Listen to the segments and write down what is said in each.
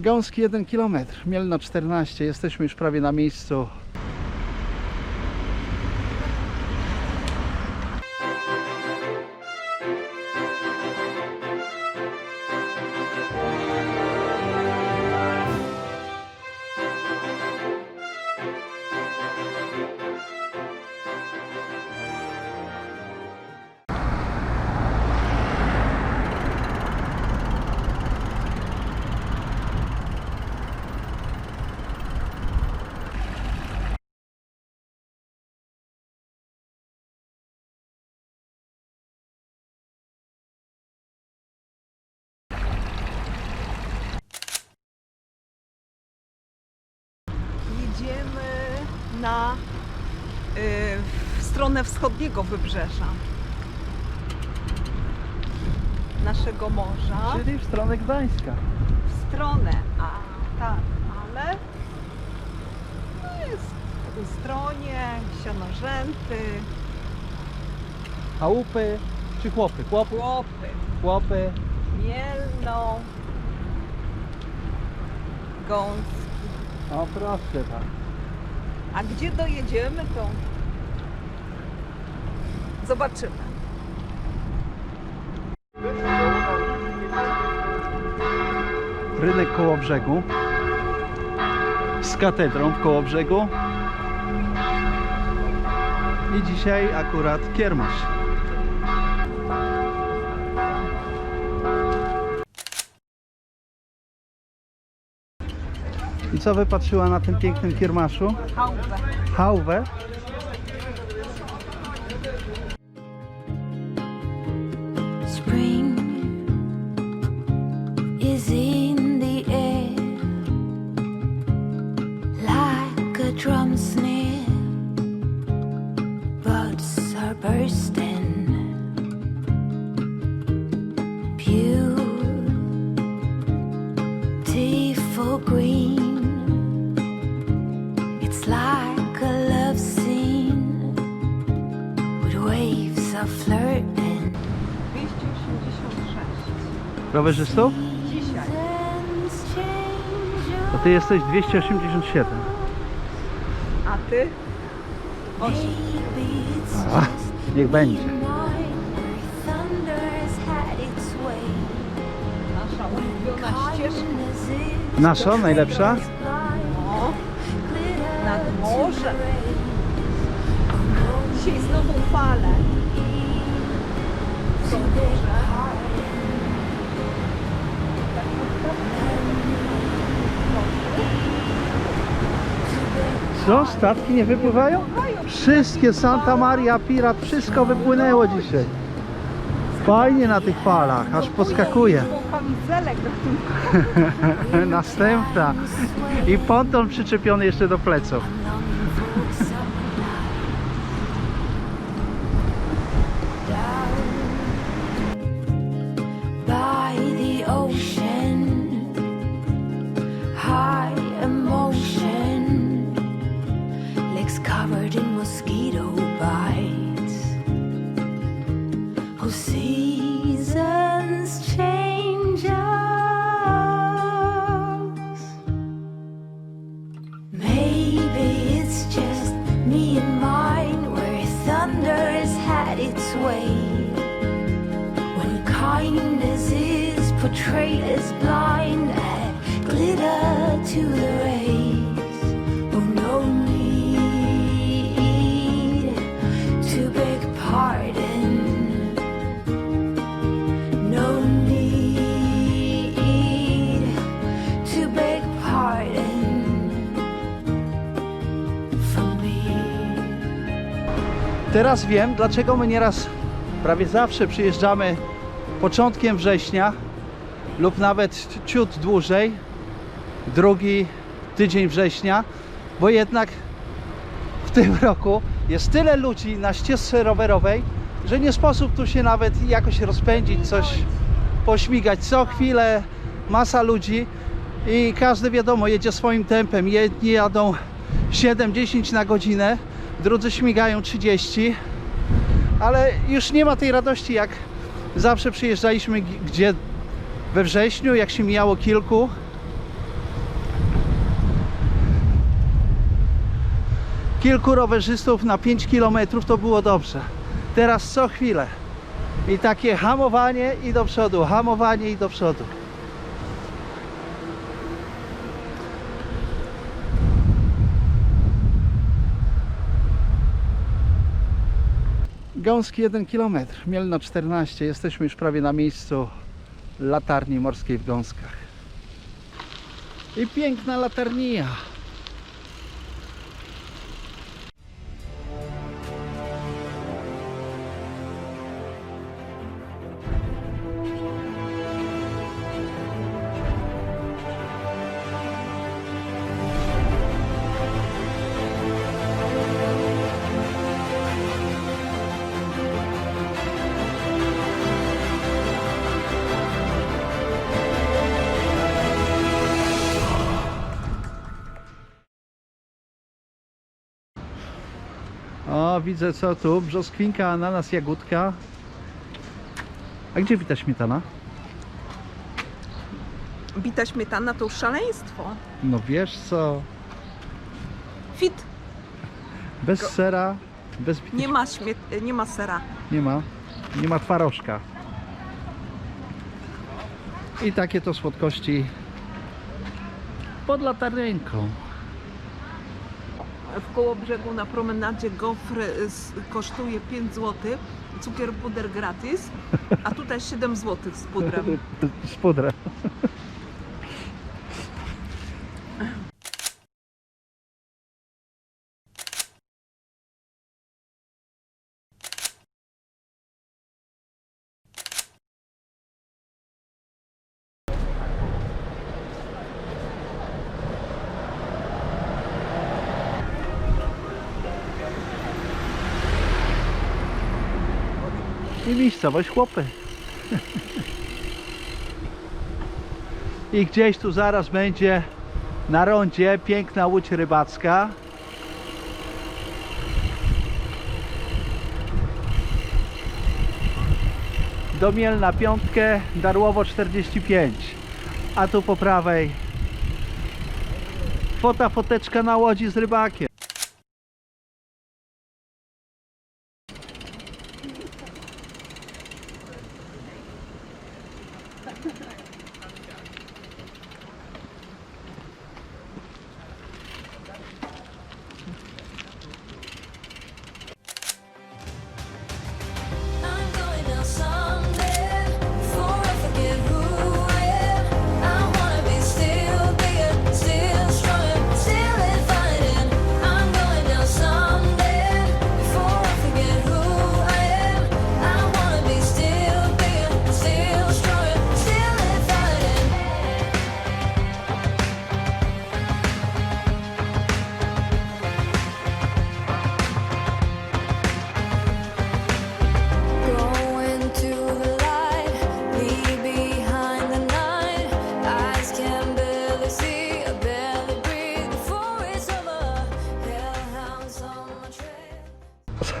Gąski 1 km, Mielno 14. Jesteśmy już prawie na miejscu. Na y, w stronę wschodniego wybrzeża naszego morza. Czyli w stronę Gdańska. W stronę, a tak, ale no jest Ustronie, Sionorzęty, Chałupy czy chłopy? Chłopy. Chłopy, Chłopy. Mielno, Gąski. O proszę tak. A gdzie dojedziemy, to zobaczymy. Rynek koło brzegu. Z katedrą w koło brzegu. I dzisiaj akurat kiermasz. Co wypatrzyła na tym pięknym kiermaszu? Chałupę. Hałwę. Rowerzystów? Dzisiaj. To ty jesteś 287. A ty? Osiem. A, niech będzie. Nasza ulubiona ścieżka. Nasza, najlepsza? O, nad morzem. Dzisiaj znowu fale. Co? Statki nie wypływają? Wszystkie Santa Maria, Pirat, wszystko wypłynęło dzisiaj. Fajnie na tych falach, aż gatunku. Następna. I ponton przyczepiony jeszcze do pleców. Teraz wiem, dlaczego my nieraz prawie zawsze przyjeżdżamy początkiem września lub nawet ciut dłużej, drugi tydzień września, bo jednak w tym roku jest tyle ludzi na ścieżce rowerowej, że nie sposób tu się nawet jakoś rozpędzić, coś pośmigać. Co chwilę masa ludzi i każdy wiadomo jedzie swoim tempem. Jedni jadą 7-10 na godzinę, drudzy śmigają 30, ale już nie ma tej radości jak zawsze przyjeżdżaliśmy gdzie we wrześniu, jak się mijało kilku. Kilku rowerzystów na 5 km to było dobrze. Teraz co chwilę. I takie hamowanie i do przodu, hamowanie i do przodu. Gąski 1 km, Mielno 14. Jesteśmy już prawie na miejscu latarni morskiej w Gąskach. I piękna latarnia. Widzę co tu. Brzoskwinka, ananas, jagódka. A gdzie wita śmietana? Bita śmietana to już szaleństwo. No wiesz co, Fit. bez sera, bez Nie ma, śmiet... nie ma sera. nie ma, nie ma twarożka. I takie to słodkości pod latarnienką. W koło brzegu na promenadzie gofry kosztuje 5 zł, cukier puder gratis, a tutaj 7 zł z pudrem. Z pudrem. I miejscowość chłopy. I gdzieś tu zaraz będzie na rondzie piękna łódź rybacka. Do Mielna piątkę, Darłowo 45. A tu po prawej fota foteczka na łodzi z rybakiem.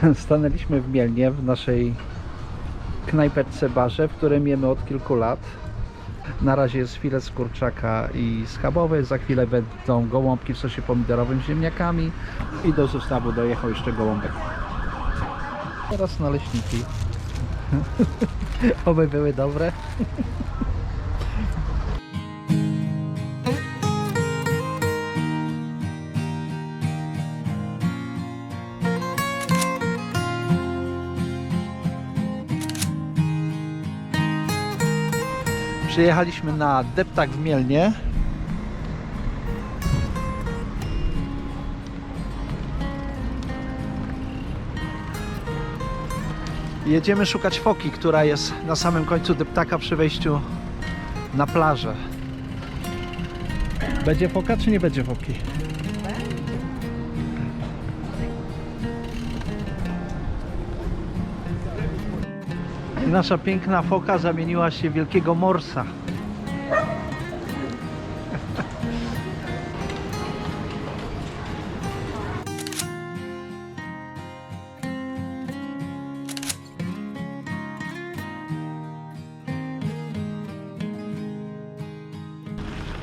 Stanęliśmy w Mielnie w naszej knajpeczce barze, w którym jemy od kilku lat. Na razie jest filet z kurczaka i schabowy, za chwilę będą gołąbki w sosie pomidorowym z ziemniakami i do zestawu dojechał jeszcze gołąbek. Teraz naleśniki. Oby były dobre. Przyjechaliśmy na deptak w Mielnie. Jedziemy szukać foki, która jest na samym końcu deptaka przy wejściu na plażę. Będzie foka czy nie będzie foki? I nasza piękna foka zamieniła się w wielkiego morsa.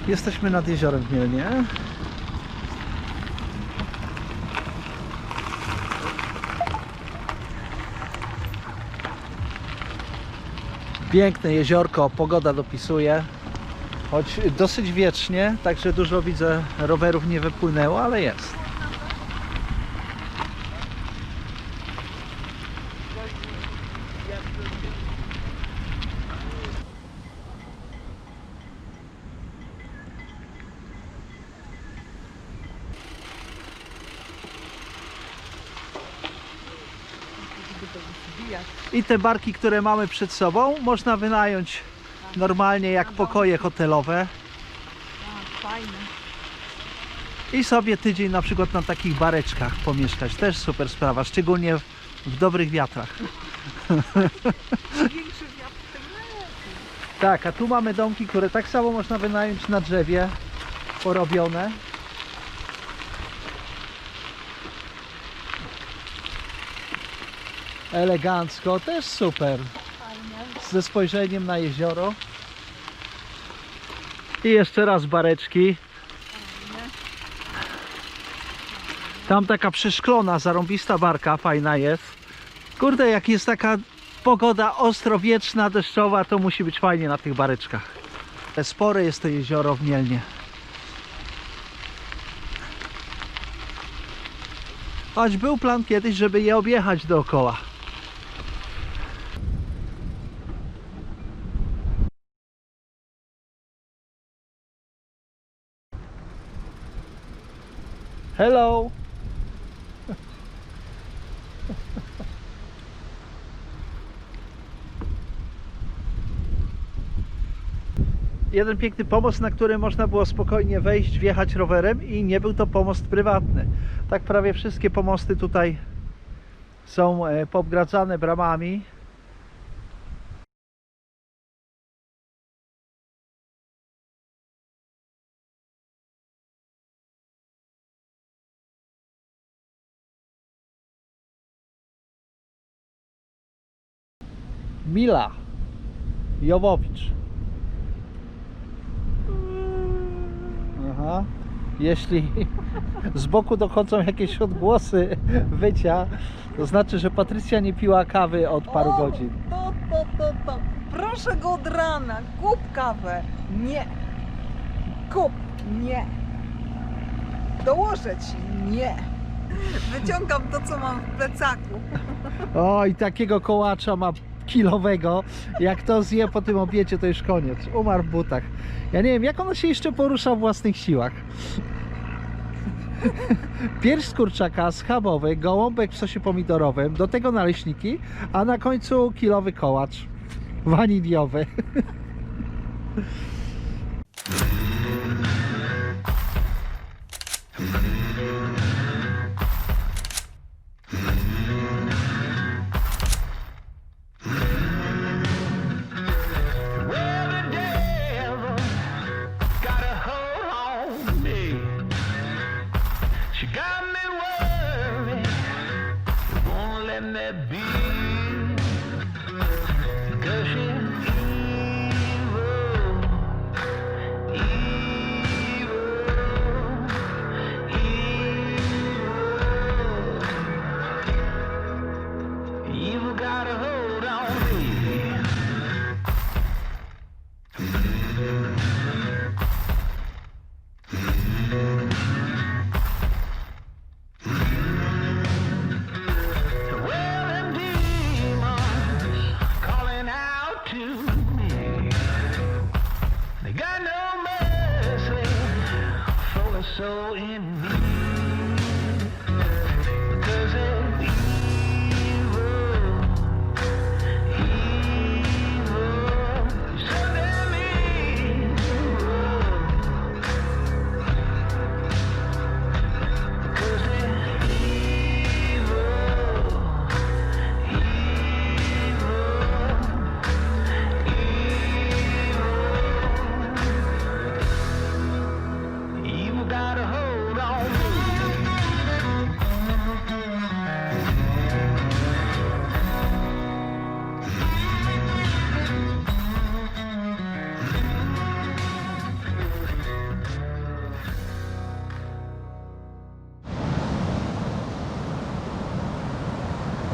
Jesteśmy nad jeziorem w Mielnie. Piękne jeziorko, pogoda dopisuje. Choć dosyć wiecznie, także dużo widzę rowerów nie wypłynęło, ale jest. I te barki, które mamy przed sobą, można wynająć normalnie jak pokoje hotelowe Fajne. i sobie tydzień na przykład na takich bareczkach pomieszkać. Też super sprawa, szczególnie w, w dobrych wiatrach. Większy wiatr, tym lepiej. Tak, a tu mamy domki, które tak samo można wynająć na drzewie, porobione. Elegancko, też super. Ze spojrzeniem na jezioro. I jeszcze raz bareczki. Tam taka przeszklona, zarąbista barka, fajna jest. Kurde, jak jest taka pogoda ostrowieczna, deszczowa, to musi być fajnie na tych bareczkach. Spore jest to jezioro w Mielnie. Choć był plan kiedyś, żeby je objechać dookoła. Hello! jeden piękny pomost, na który można było spokojnie wejść, wjechać rowerem i nie był to pomost prywatny. Tak prawie wszystkie pomosty tutaj są e, poobgradzane bramami. Mila Jowowicz. Aha. Jeśli z boku dochodzą jakieś odgłosy wycia, to znaczy, że Patrycja nie piła kawy od paru O, godzin. To, to, to, to. Proszę go od rana. Kup kawę. Nie. Kup. Nie. Dołożę ci. Nie. Wyciągam to, co mam w plecaku. O, i takiego kołacza ma kilowego. Jak to zje po tym obiedzie, to już koniec. Umarł w butach. Ja nie wiem, jak ono się jeszcze porusza w własnych siłach. Pierś z kurczaka, schabowy, gołąbek w sosie pomidorowym, do tego naleśniki, a na końcu kilowy kołacz waniliowy.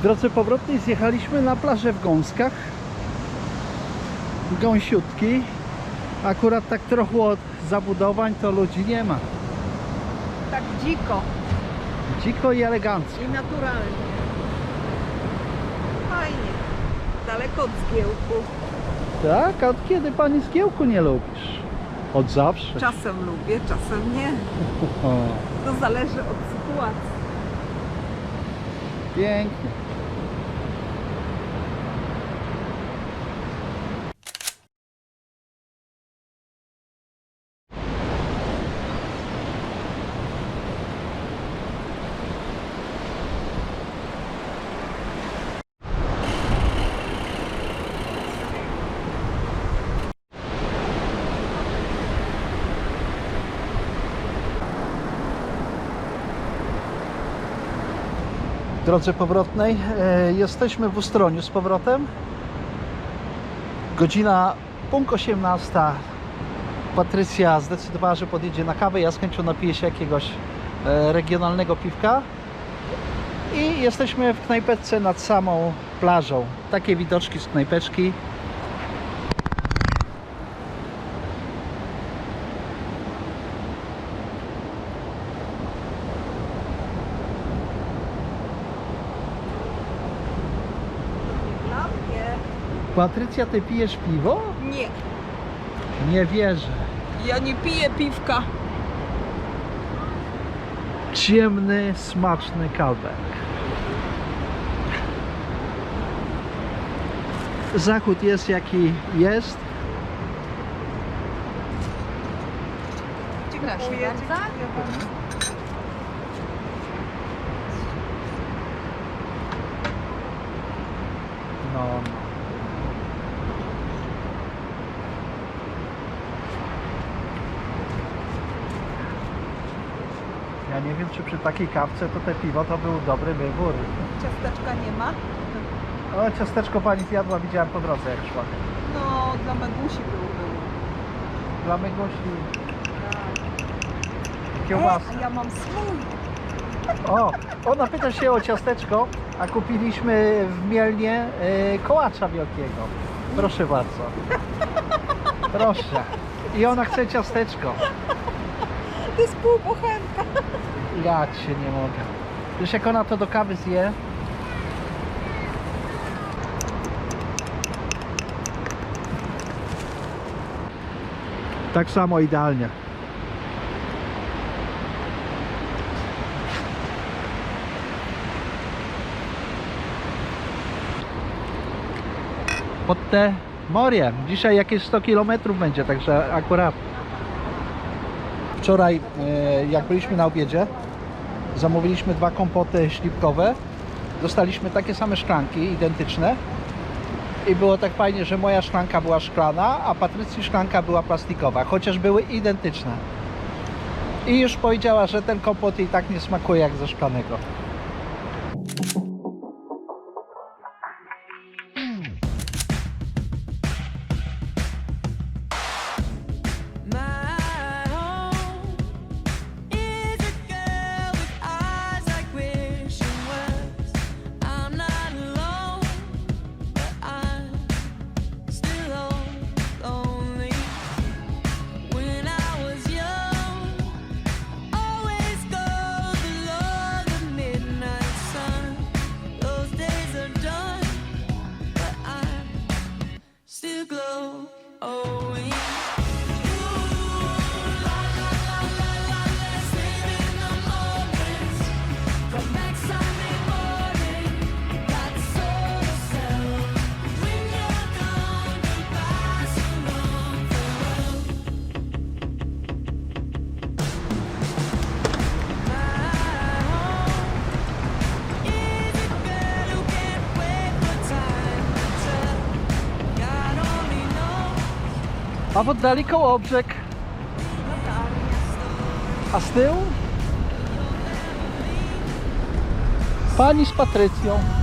Drodze powrotnej zjechaliśmy na plażę w Gąskach. gąsiutki. Akurat tak trochę od zabudowań to ludzi nie ma. Tak dziko Dziko i elegancko. i naturalnie. Fajnie. Daleko od zgiełku. Tak, a od kiedy pani zgiełku nie lubisz? Od zawsze. Czasem lubię, czasem nie. To zależy od sytuacji. pięknie. Drodze powrotnej e, jesteśmy w Ustroniu z powrotem. Godzina punkt 18. Patrycja zdecydowała, że podjedzie na kawę. Ja z chęcią napiję się jakiegoś e, regionalnego piwka. I jesteśmy w knajpeczce nad samą plażą. Takie widoczki z knajpeczki. Dla mnie Patrycja, ty pijesz piwo? nie. Nie wierzę. Ja nie piję piwka. Ciemny, smaczny kawek. Zachód jest jaki jest. Dziękuję, dziękuję bardzo. No, no. Ja nie wiem, czy przy takiej kawce to te piwo to był dobry wybór. Ciasteczka nie ma? O, ciasteczko pani zjadła, widziałem po drodze jak szła. No, dla Megusi było. Dla Megosi E, kiełbasa. a ja mam swój. O, ona pyta się o ciasteczko, a kupiliśmy w Mielnie y, kołacza wielkiego. Proszę bardzo. Proszę. I ona chce ciasteczko. To jest półbochenka. Ja cię nie mogę. Wiesz jak ona to do kawy zje? Tak samo idealnie. Pod te moriem. Dzisiaj jakieś 100 km będzie, także akurat. Wczoraj, e, jak byliśmy na obiedzie, zamówiliśmy dwa kompoty śliwkowe. Dostaliśmy takie same szklanki, identyczne. I było tak fajnie, że moja szklanka była szklana, a Patrycji szklanka była plastikowa, chociaż były identyczne. I już powiedziała, że ten kompot jej tak nie smakuje jak ze szklanego. A w oddali kołobrzeg. A z tyłu? Pani z Patrycją.